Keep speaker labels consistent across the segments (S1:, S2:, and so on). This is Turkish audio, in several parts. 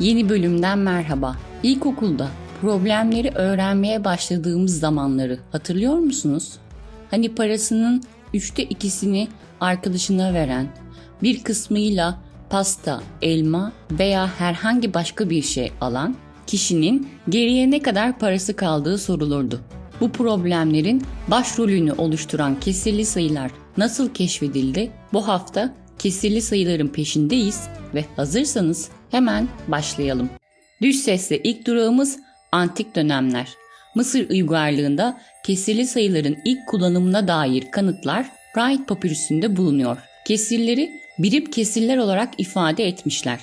S1: Yeni bölümden merhaba. İlkokulda problemleri öğrenmeye başladığımız zamanları hatırlıyor musunuz? Hani parasının üçte ikisini arkadaşına veren, bir kısmıyla pasta, elma veya herhangi başka bir şey alan kişinin geriye ne kadar parası kaldığı sorulurdu. Bu problemlerin başrolünü oluşturan kesirli sayılar nasıl keşfedildi? Bu hafta kesirli sayıların peşindeyiz ve hazırsanız hemen başlayalım. Düş sesle ilk durağımız antik dönemler. Mısır uygarlığında kesirli sayıların ilk kullanımına dair kanıtlar Wright papirüsünde bulunuyor. Kesirleri birim kesirler olarak ifade etmişler.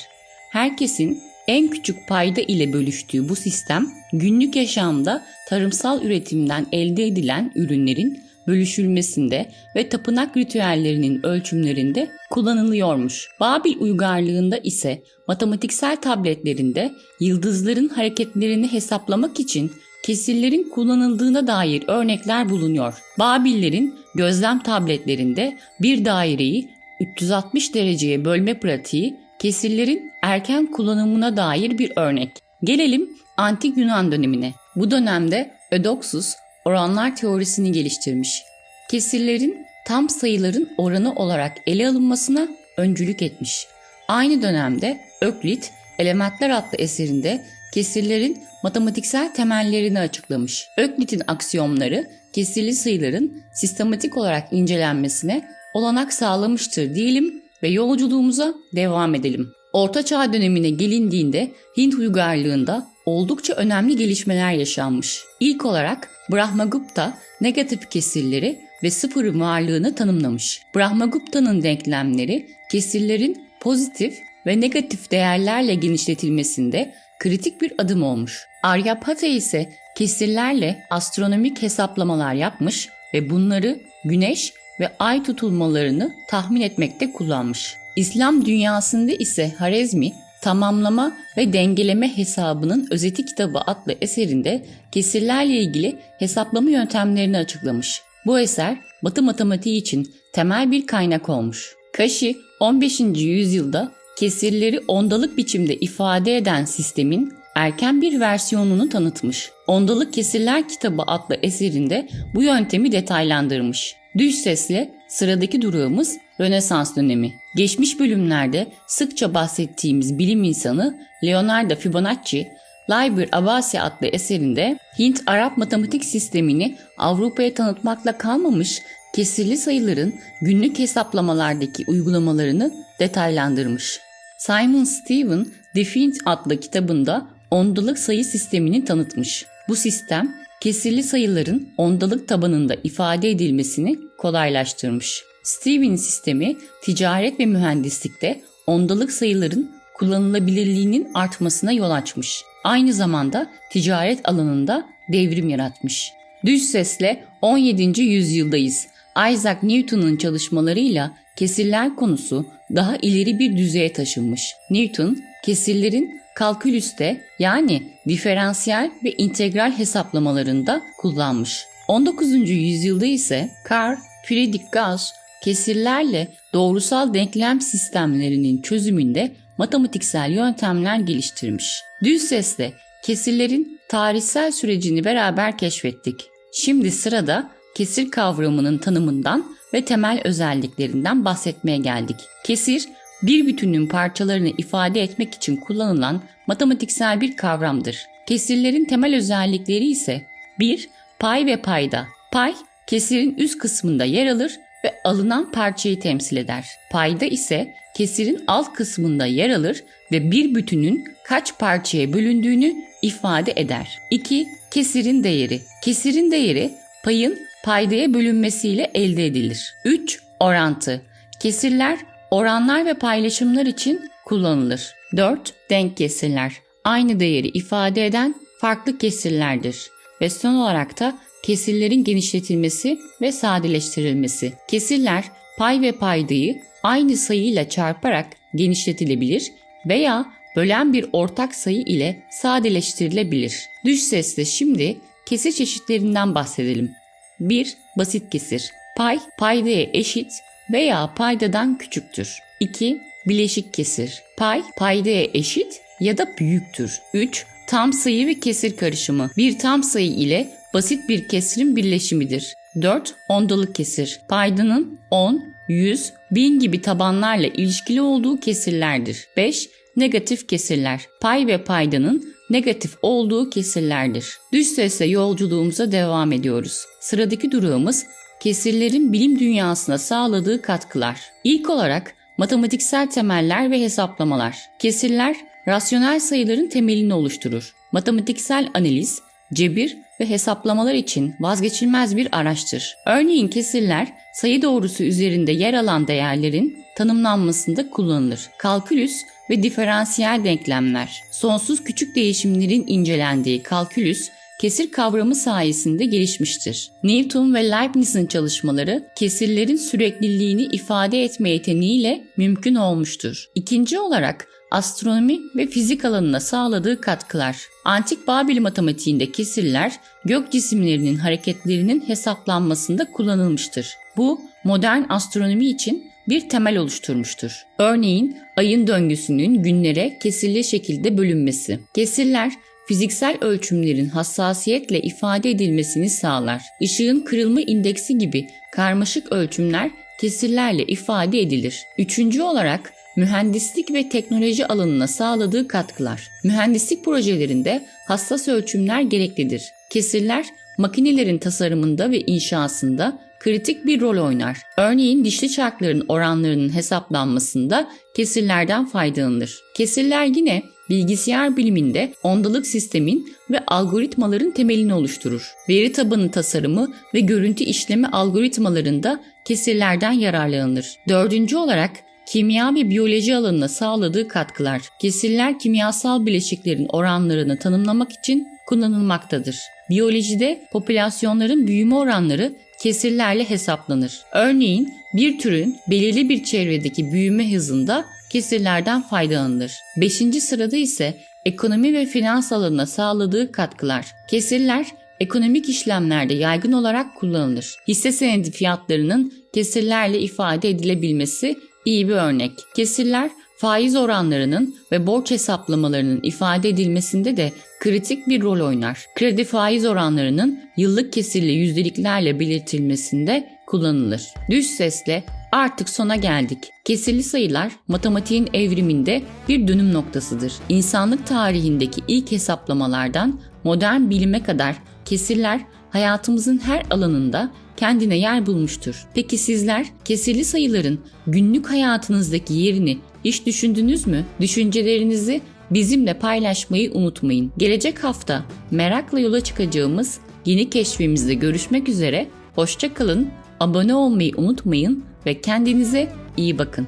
S1: Herkesin en küçük payda ile bölüştüğü bu sistem günlük yaşamda tarımsal üretimden elde edilen ürünlerin bölüşülmesinde ve tapınak ritüellerinin ölçümlerinde kullanılıyormuş. Babil uygarlığında ise matematiksel tabletlerinde yıldızların hareketlerini hesaplamak için kesirlerin kullanıldığına dair örnekler bulunuyor. Babillerin gözlem tabletlerinde bir daireyi 360 dereceye bölme pratiği kesirlerin erken kullanımına dair bir örnek. Gelelim antik Yunan dönemine. Bu dönemde Ödoksus oranlar teorisini geliştirmiş. Kesirlerin tam sayıların oranı olarak ele alınmasına öncülük etmiş. Aynı dönemde Öklit Elementler adlı eserinde kesirlerin matematiksel temellerini açıklamış. Öklit'in aksiyomları kesirli sayıların sistematik olarak incelenmesine olanak sağlamıştır diyelim ve yolculuğumuza devam edelim. Orta Çağ dönemine gelindiğinde Hint uygarlığında oldukça önemli gelişmeler yaşanmış. İlk olarak Brahmagupta negatif kesirleri ve sıfırın varlığını tanımlamış. Brahmagupta'nın denklemleri kesirlerin pozitif ve negatif değerlerle genişletilmesinde kritik bir adım olmuş. Aryabhata ise kesirlerle astronomik hesaplamalar yapmış ve bunları güneş ve ay tutulmalarını tahmin etmekte kullanmış. İslam dünyasında ise Harezmi Tamamlama ve Dengeleme Hesabının Özeti Kitabı adlı eserinde kesirlerle ilgili hesaplama yöntemlerini açıklamış. Bu eser Batı matematiği için temel bir kaynak olmuş. Kaşi 15. yüzyılda kesirleri ondalık biçimde ifade eden sistemin erken bir versiyonunu tanıtmış. Ondalık Kesirler Kitabı adlı eserinde bu yöntemi detaylandırmış. Düş sesle sıradaki durağımız Rönesans dönemi. Geçmiş bölümlerde sıkça bahsettiğimiz bilim insanı Leonardo Fibonacci, Liber Abbasi adlı eserinde Hint-Arap matematik sistemini Avrupa'ya tanıtmakla kalmamış, kesirli sayıların günlük hesaplamalardaki uygulamalarını detaylandırmış. Simon Steven Definite adlı kitabında ondalık sayı sistemini tanıtmış. Bu sistem kesirli sayıların ondalık tabanında ifade edilmesini kolaylaştırmış. Steven sistemi ticaret ve mühendislikte ondalık sayıların kullanılabilirliğinin artmasına yol açmış. Aynı zamanda ticaret alanında devrim yaratmış. Düz sesle 17. yüzyıldayız. Isaac Newton'un çalışmalarıyla kesirler konusu daha ileri bir düzeye taşınmış. Newton, kesirlerin kalkülüste yani diferansiyel ve integral hesaplamalarında kullanmış. 19. yüzyılda ise Carl Friedrich Gauss kesirlerle doğrusal denklem sistemlerinin çözümünde matematiksel yöntemler geliştirmiş. Düz sesle kesirlerin tarihsel sürecini beraber keşfettik. Şimdi sırada kesir kavramının tanımından ve temel özelliklerinden bahsetmeye geldik. Kesir, bir bütünün parçalarını ifade etmek için kullanılan matematiksel bir kavramdır. Kesirlerin temel özellikleri ise 1. Pay ve payda. Pay, kesirin üst kısmında yer alır ve alınan parçayı temsil eder. Payda ise kesirin alt kısmında yer alır ve bir bütünün kaç parçaya bölündüğünü ifade eder. 2. Kesirin değeri. Kesirin değeri payın paydaya bölünmesiyle elde edilir. 3. Orantı. Kesirler oranlar ve paylaşımlar için kullanılır. 4. Denk kesirler. Aynı değeri ifade eden farklı kesirlerdir. Ve son olarak da kesirlerin genişletilmesi ve sadeleştirilmesi. Kesirler pay ve paydayı aynı sayıyla çarparak genişletilebilir veya bölen bir ortak sayı ile sadeleştirilebilir. Düş sesle şimdi kesir çeşitlerinden bahsedelim. 1. Basit kesir. Pay, paydaya eşit veya paydadan küçüktür. 2. Bileşik kesir. Pay, paydaya eşit ya da büyüktür. 3. Tam sayı ve kesir karışımı. Bir tam sayı ile basit bir kesirin birleşimidir. 4. Ondalık kesir. Paydanın 10, 100, 1000 gibi tabanlarla ilişkili olduğu kesirlerdir. 5. Negatif kesirler. Pay ve paydanın negatif olduğu kesirlerdir. Düz sesle yolculuğumuza devam ediyoruz. Sıradaki durağımız kesirlerin bilim dünyasına sağladığı katkılar. İlk olarak matematiksel temeller ve hesaplamalar. Kesirler rasyonel sayıların temelini oluşturur. Matematiksel analiz, cebir ve hesaplamalar için vazgeçilmez bir araçtır. Örneğin kesirler sayı doğrusu üzerinde yer alan değerlerin tanımlanmasında kullanılır. Kalkülüs ve diferansiyel denklemler. Sonsuz küçük değişimlerin incelendiği kalkülüs kesir kavramı sayesinde gelişmiştir. Newton ve Leibniz'in çalışmaları kesirlerin sürekliliğini ifade etme yeteneğiyle mümkün olmuştur. İkinci olarak astronomi ve fizik alanına sağladığı katkılar. Antik Babil matematiğinde kesirler gök cisimlerinin hareketlerinin hesaplanmasında kullanılmıştır. Bu modern astronomi için bir temel oluşturmuştur. Örneğin ayın döngüsünün günlere kesirli şekilde bölünmesi. Kesirler fiziksel ölçümlerin hassasiyetle ifade edilmesini sağlar. Işığın kırılma indeksi gibi karmaşık ölçümler kesirlerle ifade edilir. Üçüncü olarak mühendislik ve teknoloji alanına sağladığı katkılar. Mühendislik projelerinde hassas ölçümler gereklidir. Kesirler makinelerin tasarımında ve inşasında kritik bir rol oynar. Örneğin dişli çarkların oranlarının hesaplanmasında kesirlerden faydalanır. Kesirler yine bilgisayar biliminde ondalık sistemin ve algoritmaların temelini oluşturur. Veri tabanı tasarımı ve görüntü işleme algoritmalarında kesirlerden yararlanılır. Dördüncü olarak kimya ve biyoloji alanına sağladığı katkılar. Kesirler kimyasal bileşiklerin oranlarını tanımlamak için kullanılmaktadır. Biyolojide popülasyonların büyüme oranları kesirlerle hesaplanır. Örneğin bir türün belirli bir çevredeki büyüme hızında kesirlerden faydalanılır. Beşinci sırada ise ekonomi ve finans alanına sağladığı katkılar. Kesirler ekonomik işlemlerde yaygın olarak kullanılır. Hisse senedi fiyatlarının kesirlerle ifade edilebilmesi iyi bir örnek. Kesirler faiz oranlarının ve borç hesaplamalarının ifade edilmesinde de kritik bir rol oynar. Kredi faiz oranlarının yıllık kesirli yüzdeliklerle belirtilmesinde kullanılır. Düz sesle artık sona geldik. Kesirli sayılar matematiğin evriminde bir dönüm noktasıdır. İnsanlık tarihindeki ilk hesaplamalardan modern bilime kadar kesirler hayatımızın her alanında kendine yer bulmuştur. Peki sizler kesirli sayıların günlük hayatınızdaki yerini hiç düşündünüz mü? Düşüncelerinizi bizimle paylaşmayı unutmayın. Gelecek hafta merakla yola çıkacağımız yeni keşfimizde görüşmek üzere. Hoşça kalın, abone olmayı unutmayın ve kendinize iyi bakın.